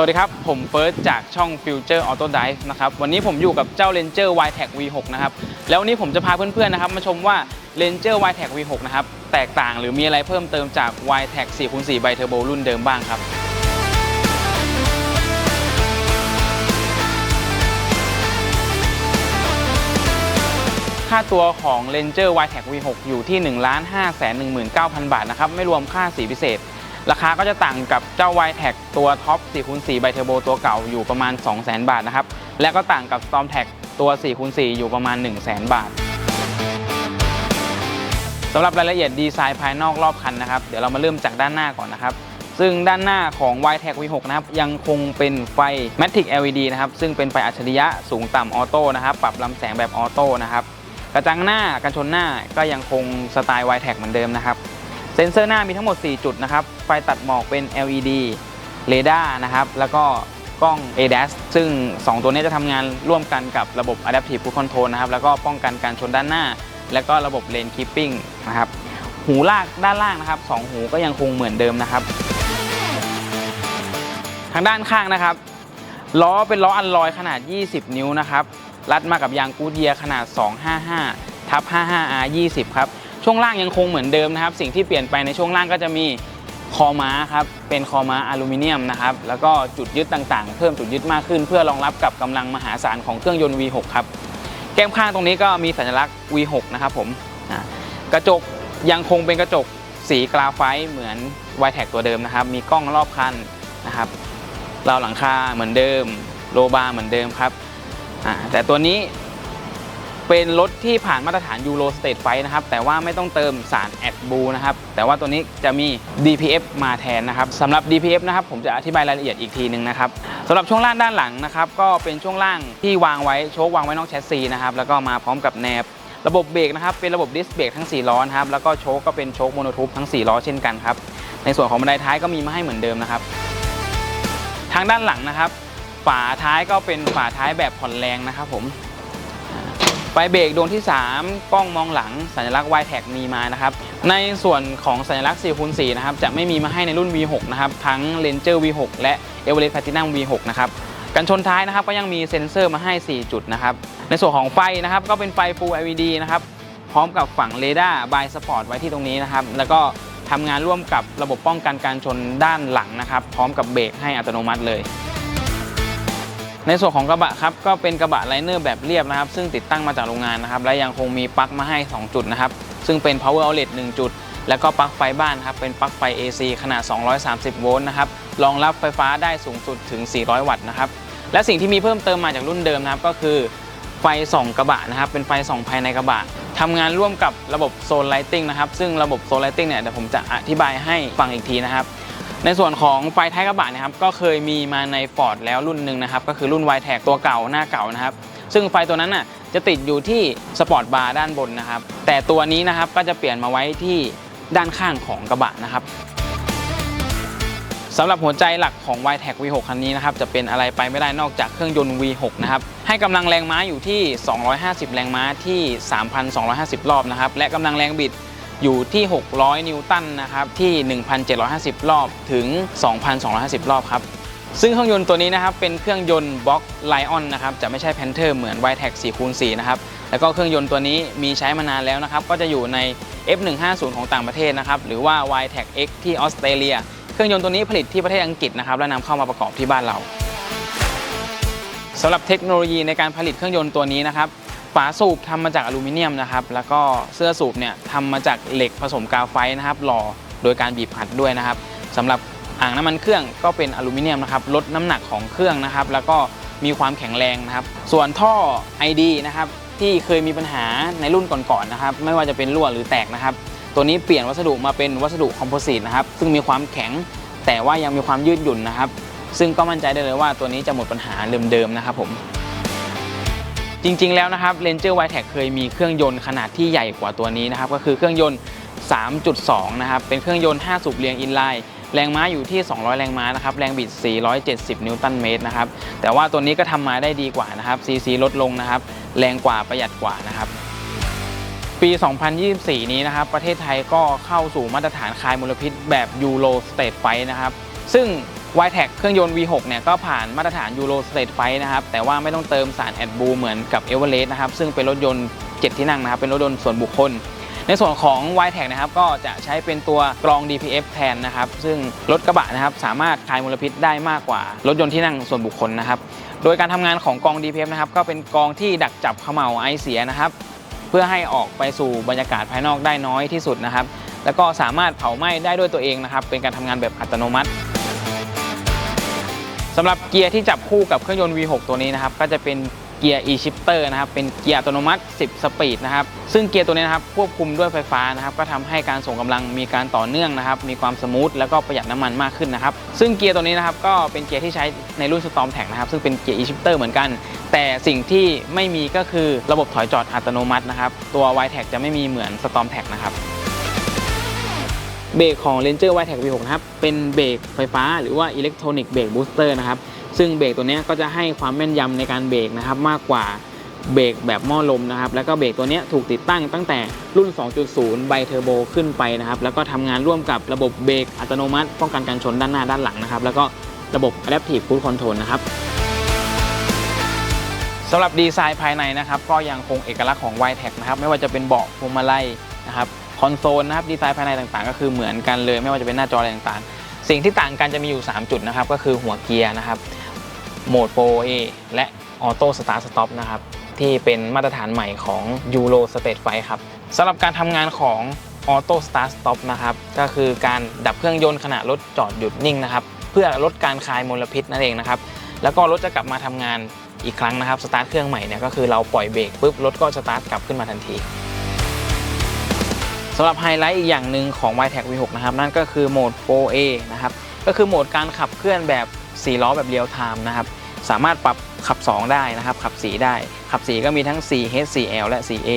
สวัสดีครับ ผมเฟิร์สจากช่อง Future Auto Dive นะครับ วันนี้ผมอยู่กับเจ้า Ranger y t e c V6 นะครับ แล้ววันนี้ผมจะพาเพื่อนๆนะครับ มาชมว่า Ranger y t e c V6 นะครับ แตกต่างหรือมีอะไรเพิ่มเติมจาก y t e c 4x4 b i Turbo รุ่นเดิมบ้างครับค่าตัวของ Ranger y t e c V6 อยู่ที่ 1 5 1 9 0 0 0 บาทนะครับ ไม่รวมค่าสีพิเศษ ราคาก็จะต่างกับเจ้า y t e c ตัวท็อป 4x4 b i Turbo ตัวเก่าอยู่ประมาณ 200,000 บาทนะครับ และก็ต่างกับ Storm t a c ตัว 4x4 อยู่ประมาณ 100,000 บาทสำหรับรายละเอียดดีไซน์ภายนอกรอบคันนะครับ เดี๋ยวเรามาเริ่มจากด้านหน้าก่อนนะครับ ซึ่งด้านหน้าของ y t e c V6 นะครับ ยังคงเป็นไฟ Matic LED นะครับ ซึ่งเป็นไฟอัจฉริยะสูงต่ำออโต้นะครับ ปรับลำแสงแบบออโต้นะครับ กระจังหน้ากันชนหน้าก็ยังคงสไตล์ y t e c เหมือนเดิมนะครับ เซ็นเซอร์หน้ามีทั้งหมด 4 จุดนะครับ ไฟตัดหมอกเป็น LED เรดาร์นะครับ แล้วก็กล้อง ADAS ซึ่ง 2 ตัวนี้จะทำงานร่วมกันกับระบบ Adaptive Cruise Control นะครับ แล้วก็ป้องกันการชนด้านหน้า แล้วก็ระบบ Lane Keeping นะครับ หูลากด้านล่างนะครับ 2 หูก็ยังคงเหมือนเดิมนะครับ ทางด้านข้างนะครับ ล้อเป็นล้ออัลลอยขนาด 20 นิ้วนะครับ รัดมากับยางกูดเยียขนาด 255ทับ 55R 20 ครับ ช่วงล่างยังคงเหมือนเดิมนะครับ สิ่งที่เปลี่ยนไปในช่วงล่างก็จะมีคอม้าครับ เป็นคอม้าอลูมิเนียมนะครับ แล้วก็จุดยึดต่างๆ เพิ่มจุดยึดมากขึ้น เพื่อรองรับกับกำลังมหาศาลของเครื่องยนต์ V6 ครับ แก้มข้างตรงนี้ก็มีสัญลักษณ์ V6 นะครับผม กระจกยังคงเป็นกระจกสีกราไฟต์เหมือน y t e c ตัวเดิมนะครับ มีกล้องรอบคันนะครับราวหลังคาเหมือนเดิม โลบาร์เหมือนเดิมครับ แต่ตัวนี้ เป็นรถที่ผ่านมาตรฐานยูโรสเต e ไฟนะครับ แต่ว่าไม่ต้องเติมสารแอดบูนะครับ แต่ว่าตัวนี้จะมี DPF มาแทนนะครับสำหรับ DPF นะครับ ผมจะอธิบายรายละเอียดอีกทีหนึ่งนะครับสำหรับช่วงล่างด้านหลังนะครับ ก็เป็นช่วงล่างที่วางไว้โชควางไว้นอกแชสซีนะครับ แล้วก็มาพร้อมกับแนบระบบเบรกนะครับ เป็นระบบดิสเบรกทั้ง 4 ล้อนะครับ แล้วก็โชคก็เป็นโชคโมโนทูปทั้ง 4 ล้อเช่นกันครับ ในส่วนของบันไดท้ายก็มีมาให้เหมือนเดิมนะครับ ทางด้านหลังนะครับ ฝาท้ายก็เป็นฝาท้ายแบบผ่อนแรงนะครับผม ไฟเบรกดวงที่ 3 กล้องมองหลังสัญลักษณ์ y t a g มีมานะครับ ในส่วนของสัญลักษณ์4คูณ4นะครับ จะไม่มีมาให้ในรุ่น V6 นะครับ ทั้ง Ranger V6 และ Everest Platinum V6 นะครับ กันชนท้ายนะครับ ก็ยังมีเซ็นเซอร์มาให้ 4 จุดนะครับ ในส่วนของไฟนะครับ ก็เป็นไฟ Full LED นะครับ พร้อมกับฝั่งเรดาร์บายสปอร์ตไว้ที่ตรงนี้นะครับ แล้วก็ทำงานร่วมกับระบบป้องกันการชนด้านหลังนะครับ พร้อมกับเบรกให้อัตโนมัติเลย ในส่วนของกระบะครับก็เป็นกระบะไลเนอร์แบบเรียบนะครับ ซึ่งติดตั้งมาจากโรงงานนะครับ และยังคงมีปลั๊กมาให้ 2 จุดนะครับ ซึ่งเป็น power outlet 1 จุด แล้วก็ปลั๊กไฟบ้านครับ เป็นปลั๊กไฟ AC ขนาด 230 โวลต์นะครับ รองรับไฟฟ้าได้สูงสุดถึง 400 วัตต์นะครับ และสิ่งที่มีเพิ่มเติมมาจากรุ่นเดิมนะครับ ก็คือไฟส่องกระบะนะครับ เป็นไฟส่องภายในกระบะทำงานร่วมกับระบบโซนไลติงนะครับ ซึ่งระบบโซนไลติงเนี่ยเดี๋ยวผมจะอธิบายให้ฟังอีกทีนะครับ ในส่วนของไฟท้ายกระบะนะครับก็เคยมีมาใน Ford แล้วรุ่นหนึ่งนะครับก็คือรุ่น y t a g ตัวเก่าหน้าเก่านะครับซึ่งไฟตัวนั้นน่ะจะติดอยู่ที่สปอร์ตบาร์ด้านบนนะครับแต่ตัวนี้นะครับก็จะเปลี่ยนมาไว้ที่ด้านข้างของกระบะนะครับสำหรับหัวใจหลักของ y t a g V6 คันนี้นะครับจะเป็นอะไรไปไม่ได้นอกจากเครื่องยนต์ V6 นะครับให้กำลังแรงม้าอยู่ที่ 250 แรงม้าที่ 3,250 รอบนะครับและกำลังแรงบิด อยู่ที่ 600 นิวตันนะครับที่ 1,750 รอบถึง 2,250 รอบครับ ซึ่งเครื่องยนต์ตัวนี้นะครับเป็นเครื่องยนต์บล็อกไลออนนะครับจะไม่ใช่แพนเทอร์เหมือน y t e c 4คูณ4นะครับแล้วก็เครื่องยนต์ตัวนี้มีใช้มานานแล้วนะครับก็จะอยู่ใน F150 ของต่างประเทศนะครับหรือว่า y t e c X ที่ออสเตรเลียเครื่องยนต์ตัวนี้ผลิตที่ประเทศอังกฤษนะครับและนำเข้ามาประกอบที่บ้านเราสำหรับเทคโนโลยีในการผลิตเครื่องยนต์ตัวนี้นะครับ ฝาสูบทำมาจากอลูมิเนียมนะครับ แล้วก็เสื้อสูบเนี่ยทำมาจากเหล็กผสมกาวไฟนะครับหล่อโดยการบีบอัดด้วยนะครับสำหรับอ่างน้ำมันเครื่องก็เป็นอลูมิเนียมนะครับลดน้ำหนักของเครื่องนะครับ แล้วก็มีความแข็งแรงนะครับ ส่วนท่อ ID นะครับที่เคยมีปัญหาในรุ่นก่อนๆนะครับ ไม่ว่าจะเป็นรั่วหรือแตกนะครับ ตัวนี้เปลี่ยนวัสดุมาเป็นวัสดุคอมโพสิตนะครับ ซึ่งมีความแข็งแต่ว่ายังมีความยืดหยุ่นนะครับ ซึ่งก็มั่นใจได้เลยว่าตัวนี้จะหมดปัญหาเดิมๆนะครับผม จริงๆ แล้วนะครับ Ranger y t e c เคยมีเครื่องยนต์ขนาดที่ใหญ่กว่าตัวนี้นะครับ ก็คือเครื่องยนต์ 3.2 นะครับ เป็นเครื่องยนต์ 5 สูบเรียงอินไลน์แรงม้าอยู่ที่ 200 แรงม้านะครับ แรงบิด 470 นิวตันเมตรนะครับ แต่ว่าตัวนี้ก็ทำมาได้ดีกว่านะครับ CC ลดลงนะครับ แรงกว่าประหยัดกว่านะครับปี 2024 นี้นะครับ ประเทศไทยก็เข้าสู่มาตรฐานคายมลพิษแบบยูโรสเตทไฟนะครับ ซึ่ง y t e c เครื่องยนต์ V6 เนี่ยก็ผ่านมาตรฐาน Euro State Fight นะครับ แต่ว่าไม่ต้องเติมสาร AdBlue เหมือนกับ e v e r e s t นะครับ ซึ่งเป็นรถยนต์ 7 ที่นั่งนะครับ เป็นรถยนต์ส่วนบุคคล ในส่วนของ y t e c นะครับ ก็จะใช้เป็นตัวกรอง DPF แทนนะครับ ซึ่งรถกระบะนะครับสามารถคายมลพิษได้มากกว่ารถยนต์ที่นั่งส่วนบุคคลนะครับ โดยการทำงานของกรอง DPF นะครับ ก็เป็นกรองที่ดักจับเขม่าวไอเสียนะครับ เพื่อให้ออกไปสู่บรรยากาศภายนอกได้น้อยที่สุดนะครับ แล้วก็สามารถเผาไหม้ได้ด้วยตัวเองนะครับ เป็นการทำงานแบบอัตโนมัติ สำหรับเกียร์ที่จับคู่กับเครื่องยนต์ V6 ตัวนี้นะครับก็จะเป็นเกียร์ e-shifter นะครับเป็นเกียร์อัตโนมัติ 10 สปีดนะครับซึ่งเกียร์ตัวนี้นะครับควบคุมด้วยไฟฟ้านะครับก็ทำให้การส่งกำลังมีการต่อเนื่องนะครับมีความสมูทแล้วก็ประหยัดน้ำมันมากขึ้นนะครับซึ่งเกียร์ตัวนี้นะครับก็เป็นเกียร์ที่ใช้ในรุ่น Storm Tag นะครับซึ่งเป็นเกียร์ e-shifter เหมือนกัน แต่สิ่งที่ไม่มีก็คือระบบถอยจอดอัตโนมัตินะครับตัว y t a g จะไม่มีเหมือน Storm Tag นะครับ เบรกของ Ranger y t a g V6 นะครับ เป็นเบรกไฟฟ้าหรือว่า Electronic Brake Booster นะครับ ซึ่งเบรกตัวนี้ก็จะให้ความแม่นยำในการเบรกนะครับ มากกว่าเบรกแบบหม้อลมนะครับ แล้วก็เบรกตัวนี้ถูกติดตั้งตั้งแต่รุ่น 2.0 ไบเทอร์โบขึ้นไปนะครับ แล้วก็ทำงานร่วมกับระบบเบรกอัตโนมัติ ป้องกันการชนด้านหน้าด้านหลังนะครับ แล้วก็ระบบ Adaptive Cruise Control นะครับสำหรับดีไซน์ภายในนะครับ ก็ยังคงเอกลักษณ์ของ y t e c นะครับ ไม่ว่าจะเป็นเบาะพวงมาลัยนะครับ คอนโซลนะครับดีไซน์ภายในต่างๆ ก็คือเหมือนกันเลย ไม่ว่าจะเป็นหน้าจออะไรต่างๆ สิ่งที่ต่างกันจะมีอยู่ 3 จุดนะครับ ก็คือหัวเกียร์นะครับโหมด 4A และออโต้สตาร์ t สต็อปนะครับที่เป็นมาตรฐานใหม่ของ Euro State Fight ครับสำหรับการทำงานของ Auto Start Stop นะครับก็คือการดับเครื่องยนต์ขณะรถจอดหยุดนิ่งนะครับเพื่อลดการคายมลพิษนั่นเองนะครับแล้วก็รถจะกลับมาทำงานอีกครั้งนะครับสตาร์ทเครื่องใหม่เนี่ยก็คือเราปล่อยเบรกปุ๊บรถก็สตาร์ทกลับขึ้นมาทันที สำหรับไฮไลท์อีกอย่างหนึ่งของ y t e c V6 นะครับนั่นก็คือโหมด 4A นะครับก็คือโหมดการขับเคลื่อนแบบ 4 ล้อแบบเรียลไทม์นะครับสามารถปรับขับ 2 ได้นะครับขับ 4 ได้ ขับ 4 ก็มีทั้ง 4H 4L และ 4A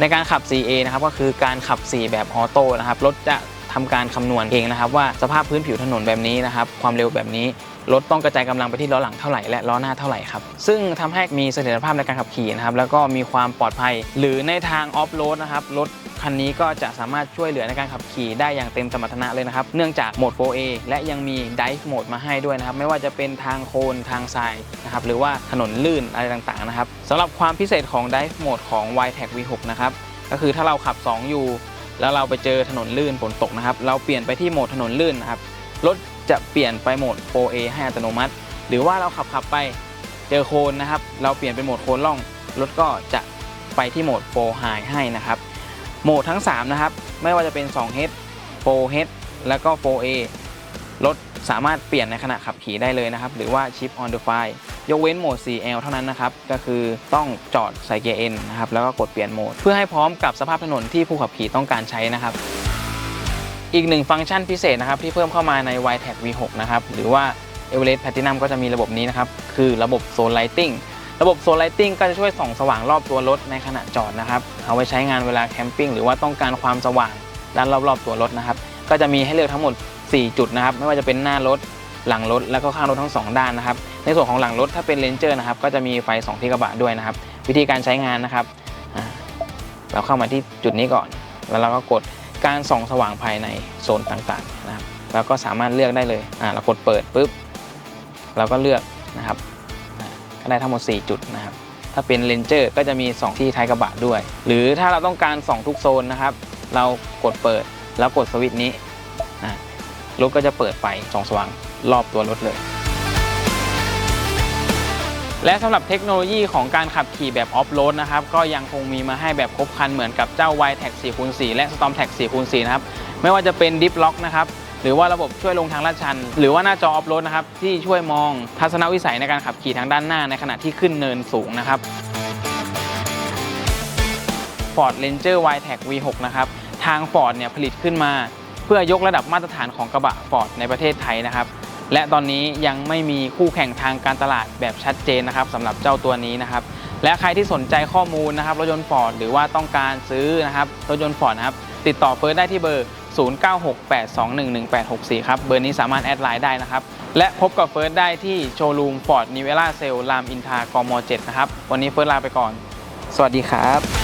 ในการขับ 4A นะครับก็คือการขับ 4 แบบออโต้นะครับรถจะทำการคำนวณเองนะครับว่าสภาพพื้นผิวถนนแบบนี้นะครับความเร็วแบบนี้รถต้องกระจายกำลังไปที่ล้อหลังเท่าไหร่และล้อหน้าเท่าไหร่ครับ ซึ่งทำให้มีเสถียรภาพในการขับขี่นะครับ แล้วก็มีความปลอดภัย หรือในทางออฟโรดนะครับ รถ คันนี้ก็จะสามารถช่วยเหลือในการขับขี่ได้อย่างเต็มสมรรถนะเลยนะครับ เนื่องจากโหมด 4A และยังมี Dive Mode มาให้ด้วยนะครับ ไม่ว่าจะเป็นทางโคลนทางทรายนะครับ หรือว่าถนนลื่นอะไรต่างๆนะครับสำหรับความพิเศษของ Dive Mode ของ y t e c V6 นะครับ ก็คือถ้าเราขับ 2 อยู่ แล้วเราไปเจอถนนลื่นฝนตกนะครับ เราเปลี่ยนไปที่โหมดถนนลื่นนะครับ รถจะเปลี่ยนไปโหมด 4A ให้อัตโนมัติ หรือว่าเราขับขับไปเจอโคลนนะครับ เราเปลี่ยนเป็นโหมดโคลนล่อง รถก็จะไปที่โหมด 4 High ให้นะครับ โหมดทั้ง 3 นะครับ ไม่ว่าจะเป็น 2H 4H แล้วก็ 4A รถสามารถเปลี่ยนในขณะขับขี่ได้เลยนะครับ หรือว่า Chip on the fly ยกเว้นโหมด 4L เท่านั้นนะครับ ก็คือต้องจอดใส่เกียร์ N นะครับ แล้วก็กดเปลี่ยนโหมด เพื่อให้พร้อมกับสภาพถนนที่ผู้ขับขี่ต้องการใช้นะครับ อีกหนึ่งฟังก์ชันพิเศษนะครับ ที่เพิ่มเข้ามาใน y t e c V6 นะครับ หรือว่า e v e r e s t Platinum ก็จะมีระบบนี้นะครับ คือระบบ Zone Lighting ระบบ Zone Lighting ก็จะช่วยส่องสว่างรอบตัวรถในขณะจอดนะครับ เอาไว้ใช้งานเวลาแคมปิ้งหรือว่าต้องการความสว่างด้านรอบๆตัวรถนะครับ ก็จะมีให้เลือกทั้งหมด 4 จุดนะครับ ไม่ว่าจะเป็นหน้ารถ หลังรถ แล้วก็ข้างรถทั้ง 2 ด้านนะครับ ในส่วนของหลังรถถ้าเป็น Ranger นะครับ ก็จะมีไฟ2ที่กระบะด้วยนะครับ วิธีการใช้งานนะครับ เราเข้ามาที่จุดนี้ก่อน แล้วเราก็กดการส่องสว่างภายในโซนต่างๆนะครับ แล้วก็สามารถเลือกได้เลย อ่า เรากดเปิดปุ๊บ เราก็เลือกนะครับ ได้ทั้งหมด 4 จุดนะครับถ้าเป็นเลนเจอร์ก็จะมี 2 ที่ท้ายกระบะด้วย หรือถ้าเราต้องการส่องทุกโซนนะครับ เรากดเปิดแล้วกดสวิตช์นี้รถก็จะเปิดไฟส่องสว่างรอบตัวรถเลย และสำหรับเทคโนโลยีของการขับขี่แบบออฟโรดนะครับ ก็ยังคงมีมาให้แบบครบครันเหมือนกับเจ้า y t e c 4x4 และ Storm Tag 4x4 นะครับ ไม่ว่าจะเป็น Dip Lock นะครับ หรือว่าระบบช่วยลงทางลาดชัน หรือว่าหน้าจอออฟโรดนะครับที่ช่วยมองทัศนวิสัยในการขับขี่ทางด้านหน้าในขณะที่ขึ้นเนินสูงนะครับ Ford Ranger y t e c V6 นะครับทาง Ford เนี่ยผลิตขึ้นมา เพื่อยกระดับมาตรฐานของกระบะ Ford ในประเทศไทยนะครับ และตอนนี้ยังไม่มีคู่แข่งทางการตลาดแบบชัดเจนนะครับสำหรับเจ้าตัวนี้นะครับ และใครที่สนใจข้อมูลนะครับรถยนต์ Ford หรือว่าต้องการซื้อนะครับรถยนต์ Ford นะครับติดต่อเฟิร์สได้ที่เบอร์ 0968211864 ครับ เบอร์นี้สามารถแอดไลน์ได้นะครับ และพบกับเฟิร์สได้ที่โชว์รูม Ford n i v e l a Cell รามอินทากม 7 นะครับ วันนี้เฟิร์สลาไปก่อน สวัสดีครับ